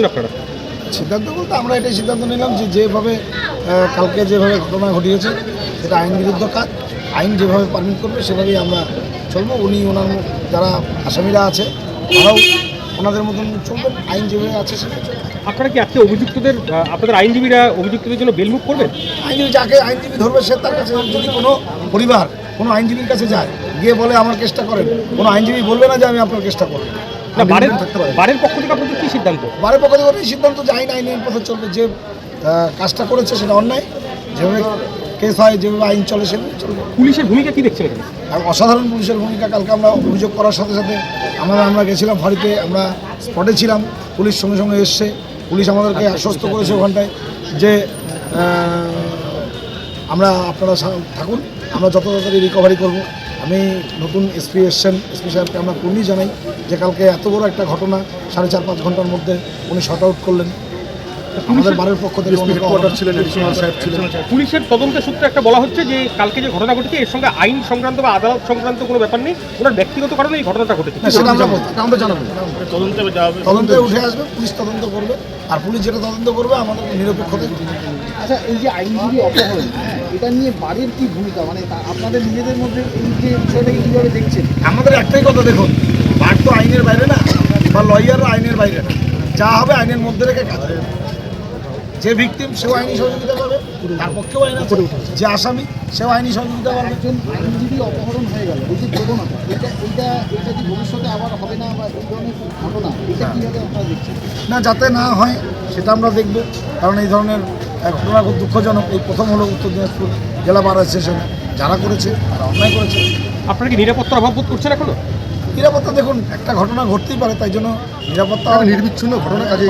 আপনারা। সিদ্ধান্ত বলতে আমরা এটাই সিদ্ধান্ত নিলাম যে যেভাবে কালকে যেভাবে ঘটনা ঘটিয়েছে সেটা আইন বিরুদ্ধ কাজ। আইন যেভাবে পারমিট করবে সেভাবেই আমরা চলবো। উনি ওনার যারা আসামিরা আছে তারাও ওনাদের মতন চলবেন আইন যেভাবে আছে সেটা আপনারা কি আজকে অভিযুক্তদের আপনাদের আইনজীবীরা অভিযুক্তদের জন্য বেলমুখ করবেন? আইনজীবী যাকে আইনজীবী ধরবে সে তার কাছে যদি কোনো পরিবার কোনো আইনজীবীর কাছে যায় গিয়ে বলে আমার কেসটা করেন। কোনো আইনজীবী বলবে না যে আমি আপনার কেসটা করব। না বারের বারের পক্ষ থেকে আপনাদের কি সিদ্ধান্ত? বারে পক্ষ থেকে এই সিদ্ধান্ত যে আইন আইনের পথে চলবে। যে কাজটা করেছে সেটা অন্যায়। যেভাবে কেস হয় যেভাবে আইন চলে সেভাবে চলবে। পুলিশের ভূমিকা কি দেখছেন এখানে? অসাধারণ পুলিশের ভূমিকা। কালকে আমরা অভিযোগ করার সাথে সাথে আমরা আমরা গেছিলাম ফাঁড়িতে আমরা স্পটে ছিলাম। পুলিশ সঙ্গে সঙ্গে এসছে। পুলিশ আমাদেরকে আশ্বস্ত করেছে ওখানটায় যে আমরা আপনারা থাকুন। আমরা যত তাড়াতাড়ি রিকভারি করব। আমি নতুন এসপি এসছেন, এসপি সাহেবকে আমরা পূর্ণই জানাই যে কালকে এত বড় একটা ঘটনা, সাড়ে চার পাঁচ ঘণ্টার মধ্যে উনি শর্ট আউট করলেন। আমাদের বারের পক্ষ থেকে হেডকোয়ার্টার ছিলেন এডিশনাল সাহেব ছিলেন। পুলিশের তদন্তের সূত্রে একটা বলা হচ্ছে যে কালকে যে ঘটনা ঘটেছে এর সঙ্গে আইন সংক্রান্ত বা আদালত সংক্রান্ত কোনো ব্যাপার নেই। ওনার ব্যক্তিগত কারণে এই ঘটনাটা ঘটেছে। সেটা আমরা বলতে আমরা জানাব। তদন্তে উঠে আসবে পুলিশ তদন্ত করবে আর পুলিশ যেটা তদন্ত করবে আমাদের নিরপেক্ষতা আচ্ছা এই যে আইনজীবী অপহরণ এটা নিয়ে বাড়ির কি ভূমিকা? মানে তা- আপনাদের নিজেদের মধ্যে এই যে বিষয়টাকে কীভাবে দেখছেন? আমাদের একটাই কথা দেখুন বার তো আইনের বাইরে না বা লয়াররা আইনের বাইরে না। যা হবে আইনের মধ্যে রেখে কাজ হবে। যে ভিকটিম সেও আইনি সহযোগিতা পাবে তার পক্ষেও আইন আছে। যে আসামি সেও আইনি সহযোগিতা পাবে। একজন আইনজীবী অপহরণ হয়ে গেল এই যে প্রবণতা এটা এটা এটা কি ভবিষ্যতে আবার হবে না বা এই ধরনের ঘটনা? এটা কীভাবে আপনারা দেখছেন? না যাতে না হয় সেটা আমরা দেখব। কারণ এই ধরনের ঘটনা খুব দুঃখজনক। এই প্রথম হলো উত্তর দিনাজপুর জেলা বার অ্যাসোসিয়েশনে। যারা করেছে তারা অন্যায় করেছে। আপনারা কি নিরাপত্তার অভাব বোধ করছেন এখনও? নিরাপত্তা দেখুন একটা ঘটনা ঘটতেই পারে তাই জন্য নিরাপত্তা নির্বিচ্ছিন্ন ঘটনা কাজে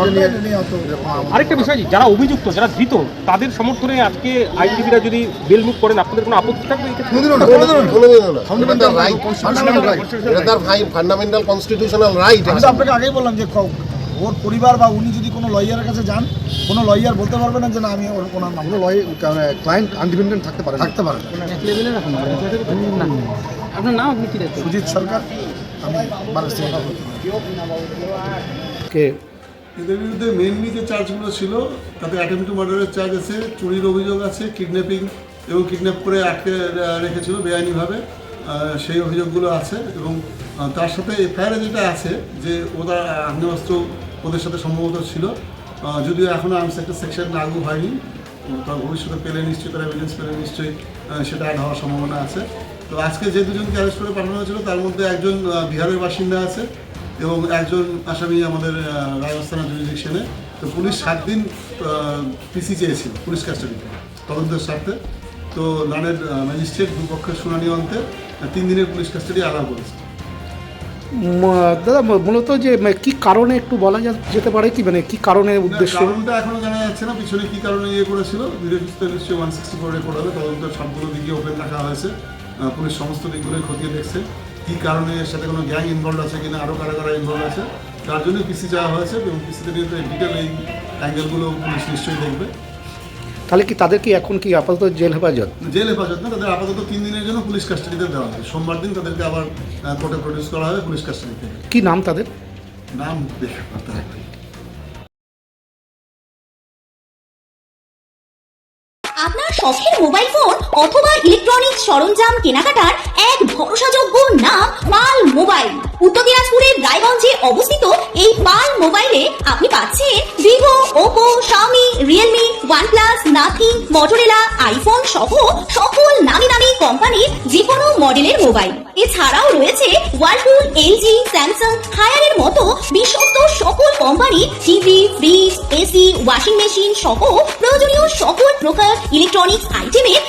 আরেকটা বিষয় কি, যারা অভিযুক্ত যারা ধৃত তাদের সমর্থনে আজকে আইনজীবীরা যদি বেল মুভ করেন আপনাদের কোনো আপত্তি থাকবে ফান্ডামেন্টাল কনস্টিটিউশনাল রাইট আমি তো আপনাকে আগেই বললাম যে ওর পরিবার বা উনি যদি কোনো লয়ারের কাছে যান কোনো লয়ার বলতে পারবে না যে না আমি ওর ওনার নাম। ক্লায়েন্ট আনডিপেন্ডেন্ট থাকতে পারে থাকতে পারে না। আপনার নাম আপনি কী সুজিত সরকার। আমি বারাণসী কে? এদের বিরুদ্ধে মেনলি যে চার্জগুলো ছিল তাতে অ্যাটেম্প টু মার্ডারের চার্জ আছে চুরির অভিযোগ আছে কিডন্যাপিং এবং কিডন্যাপ করে আটকে রেখেছিল বেআইনিভাবে সেই অভিযোগগুলো আছে এবং তার সাথে এফআইআরে যেটা আছে যে ওরা আগ্নেয়াস্ত্র ওদের সাথে সম্ভবত ছিল যদিও এখনও আর্মস একটা সেকশন লাগু হয়নি তো তার ভবিষ্যতে পেলে নিশ্চয়ই তার এভিডেন্স পেলে নিশ্চয়ই সেটা অ্যাড হওয়ার সম্ভাবনা আছে। তো আজকে যে দুজনকে অ্যারেস্ট করে পাঠানো হয়েছিল তার মধ্যে একজন বিহারের বাসিন্দা আছে এবং একজন আসামি আমাদের রাজস্থানের জুরিডিকশনে তো পুলিশ সাত দিন পিসি চেয়েছিল পুলিশ কাস্টাডিতে তদন্তের স্বার্থে। তো লানের ম্যাজিস্ট্রেট দুপক্ষের শুনানি অন্তে তিন দিনের পুলিশ কাস্টাডি আলাদা করেছে। দাদা মূলত যে কি কারণে একটু বলা যেতে পারে কি? মানে কি কারণে উদ্দেশ্য? কারণটা এখনও জানা যাচ্ছে না পিছনে কি কারণে ইয়ে করেছিল। নিশ্চয়ই ওয়ান সিক্সটি ফোর রেকর্ড হবে তদন্তের সবগুলো দিকে ওপেন রাখা হয়েছে। পুলিশ সমস্ত দিকগুলোই খতিয়ে দেখছে কি কারণে এর সাথে কোনো গ্যাং ইনভলভ আছে কিনা আরও কারা কারা ইনভলভ আছে তার জন্য পিসি যাওয়া হয়েছে এবং পিসিতে নিয়ে ডিটেল এই অ্যাঙ্গেলগুলো পুলিশ নিশ্চয়ই দেখবে। তাহলে কি তাদের কি এখন কি আপাতত জেল হেফাজত? জেল হেফাজত না তাদের আপাতত তিন দিনের জন্য পুলিশ কাস্টাডিতে দেওয়া হবে। সোমবার দিন তাদেরকে আবার কোর্টে প্রডিউস করা হবে পুলিশ কাস্টাডি থেকে কি নাম তাদের? নাম দেখে শখের মোবাইল ফোন অথবা ইলেকট্রনিক সরঞ্জাম কেনাকাটার এক ভরসাযোগ্য নাম পাল মোবাইল। উত্তর দিনাজপুরের রায়গঞ্জে অবস্থিত এই পাল মোবাইলে আপনি পাচ্ছেন Vivo, Oppo, Xiaomi, Realme OnePlus Nothing Motorola iPhone সহ সকল নামি দামি কোম্পানির যে কোনো মডেলের মোবাইল এছাড়াও রয়েছে ওয়ার্লপুল এলজি স্যামসাং হায়ারের মতো বিশ্বস্ত সকল কোম্পানির TV fridge AC washing machine সহ প্রয়োজনীয় সকল প্রকার ইলেকট্রনিক্স আইটেমের